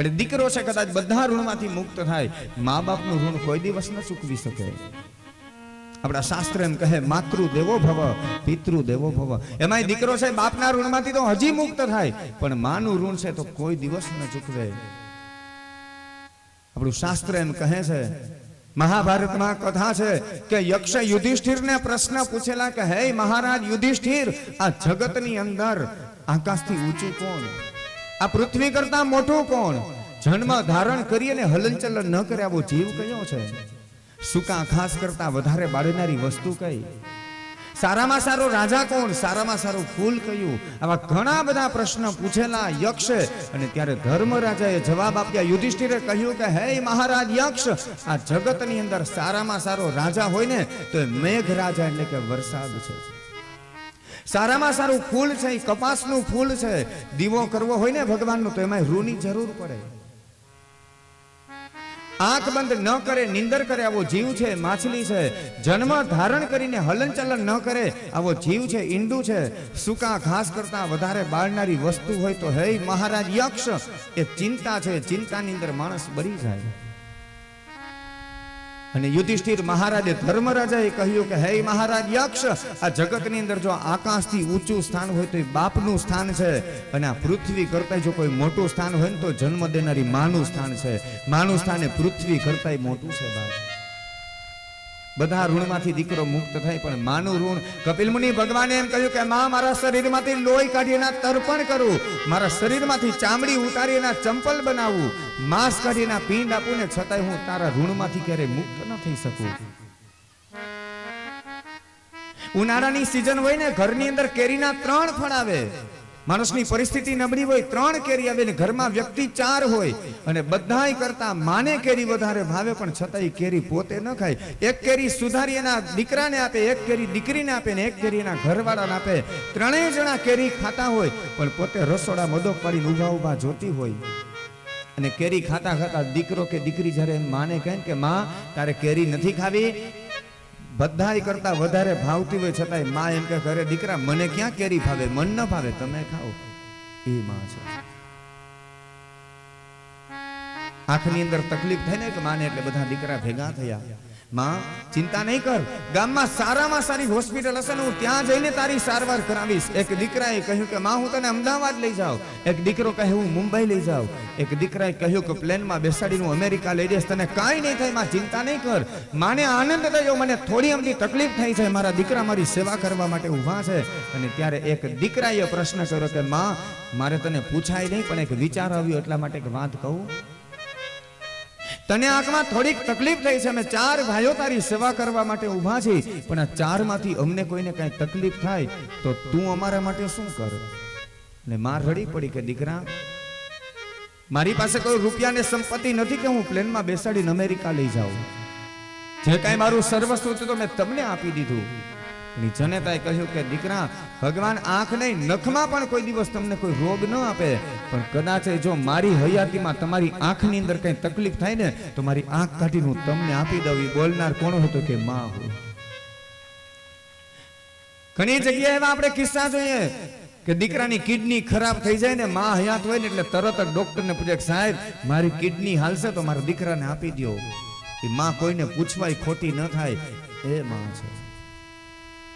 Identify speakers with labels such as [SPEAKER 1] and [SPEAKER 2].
[SPEAKER 1] પણ દીકરો છે કદાચ બધા ઋણમાંથી મુક્ત થાય મા બાપનું ઋણ કોઈ દિવસ ન ચૂકવી શકે. આપણા શાસ્ત્ર એમ કહે, માતૃ દેવો ભવ, પિતૃ દેવો ભવ. એમાં દીકરો છે, બાપના ઋણમાંથી તો હજી મુક્ત થાય, પણ માનું ઋણ છે તો કોઈ દિવસ ન ચૂકવે. આપણું શાસ્ત્ર એમ કહે છે, મહાભારતમાં કથા છે કે યક્ષ યુધિષ્ઠિરને પ્રશ્ન પૂછેલા કે, હે મહારાજ યુધિષ્ઠિર, આ જગતની અંદર આકાશથી ઊંચું કોણ? આ પૃથ્વી કરતા મોટું કોણ? જન્મ ધારણ કરી અને હલનચલન ન કરે આવો જીવ કયો છે? સુકા ખાસ કરતા વધારે બાળનારી વસ્તુ કઈ? સારામાં સારો રાજા કોણ? સારામાં સારું ફૂલ કયું? આવા ઘણા બધા પ્રશ્ન પૂછેલા યક્ષે અને ત્યારે ધર્મ રાજાએ જવાબ આપ્યા. યુધિષ્ઠિરે કહ્યું કે, હે મહારાજ યક્ષ, આ જગતની અંદર સારામાં સારો રાજા હોય ને, તો એ મેઘ રાજા એટલે કે વરસાદ છે. સારામાં સારું ફૂલ છે, કપાસનું ફૂલ છે. દીવો કરવો હોય ને ભગવાનનો, તો એમાં રૂની જરૂર પડે. આંખ બંધ ન કરે, નિંદર કરે, આવો જીવ છે, માછલી છે. જન્મ ધારણ કરીને હલનચલન ન કરે, આવો જીવ છે, ઈંડું છે. સૂકા ઘાસ કરતા વધારે બાળનારી વસ્તુ હોય તો, હે મહારાજ, યક્ષ. એ ચિંતા છે, ચિંતાની અંદર માણસ બરી જાય. અને યુધિષ્ઠિર મહારાજે ધર્મરાજાએ કહ્યું કે, હે મહારાજ, યક્ષ, આ જગતની અંદર જો આકાશથી ઊંચું સ્થાન હોય તો એ બાપનું સ્થાન છે અને આ પૃથ્વી કરતાં જો કોઈ મોટું સ્થાન હોય ને તો જન્મ દેનારી માનું સ્થાન છે. માનું સ્થાન એ પૃથ્વી કરતા મોટું છે, બાપ. બધા ઋણમાંથી દીકરો મુક્ત થાય, પણ માનું ઋણ. કપિલ મુનિ ભગવાને એમ કહ્યું કે, માં, મારા શરીરમાંથી લોહી કાઢી એના તર્પણ કરું. મારા શરીરમાંથી ચામડી ઉતારી ચંપલ બનાવું. માંસ કાઢી એના પિંડ આપું ને છતાંય હું તારા ઋણમાંથી ક્યારેય મુક્ત ન થઈ શકું. ઉનાળાની સિઝન હોય ને, ઘરની અંદર કેરીના ત્રણ ફળ આવે. માણસની પરિસ્થિતિ નબળી હોય, ત્રણ કેરી આવે ને ઘરમાં વ્યક્તિ ચાર હોય અને બધાય કરતા માને કેરી વધારે ભાવે, પણ છતાંય કેરી પોતે ન ખાય. એક કેરી સુધારી એના દીકરાને આપે, એક કેરી દીકરીને આપે ને એક કેરી એના ઘરવાળાને આપે. ત્રણેય જણા કેરી ખાતા હોય, પણ પોતે રસોડા મદોક પાડીને ઊભા ઊભા જોતી હોય. અને કેરી ખાતા ખાતા દીકરો કે દીકરી જ્યારે માને કહે કે, માં, તારે કેરી નથી ખાવી બધાય કરતા વધારે ભાવતી હોય છતાંયમાં એમ કે ઘરે, દીકરા, મને ક્યાં કેરી ભાવે? મન ન ભાવે. તમે ખાઓ. એ માં છે. આંખની અંદર તકલીફ થાય ને કે માને એટલે બધા દીકરા ભેગા થયા. માં, ચિંતા નહીં કર. ગામમાં સારામાં સારી હોસ્પિટલ હશે ને હું ત્યાં જઈને તારી સારવાર કરાવીશ. એક દીકરાએ કહ્યું કે, માં, હું તને અમદાવાદ લઈ જાઉં. એક દીકરો કહે, હું મુંબઈ લઈ જાઉં. એક દીકરાએ કહ્યું કે, પ્લેનમાં બેસાડીને હું અમેરિકા લઈ જઈશ. તને કાંઈ નહીં થાય, માં, ચિંતા નહીં કર. માને આનંદ થયો, મને થોડી અમથી તકલીફ થઈ છે મારા દીકરા મારી સેવા કરવા માટે ઊભા છે. અને ત્યારે એક દીકરાએ પ્રશ્ન કર્યો કે, માં, મારે તને પૂછાય નહીં, પણ એક વિચાર આવ્યો એટલા માટે એક વાત કહું. તને આંખમાં થોડીક તકલીફ થઈ છે. અમે ચાર ભાઈઓ તારી સેવા કરવા માટે ઊભા છે પણ આ ચારમાંથી અમને કોઈને કઈ તકલીફ થાય તો તું અમારા માટે શું કર? ને માર રડી પડી કે, દીકરા, મારી પાસે કોઈ રૂપિયા ને સંપત્તિ નથી કે હું પ્લેનમાં બેસાડીને અમેરિકા લઈ જાઉં. જે કાંઈ મારું સર્વસ્વ હતું તો મેં તમને આપી દીધું. ની જનેતાએ કહ્યું કે, દીકરા, ભગવાન આંખ નહીં નખમાં પણ કોઈ દિવસ તમને કોઈ રોગ ન આપે. પણ કદાચ જો મારી હયાતીમાં તમારી આંખની અંદર કંઈ તકલીફ થાય ને, તો મારી આંખ કાઢી હું તમને આપી દઉં. બોલનાર કોણ હતો કે, માં હોય ઘણી જગ્યાએ એવા આપણે કિસ્સા જોઈએ કે દીકરાની કિડની ખરાબ થઈ જાય ને, માં હયાત હોય ને, એટલે તરત જ ડોક્ટરને પૂછે સાહેબ, મારી કિડની હાલશે તો મારા દીકરાને આપી દો એ માં કોઈને પૂછવાય ખોટી ન થાય. એ માં છે.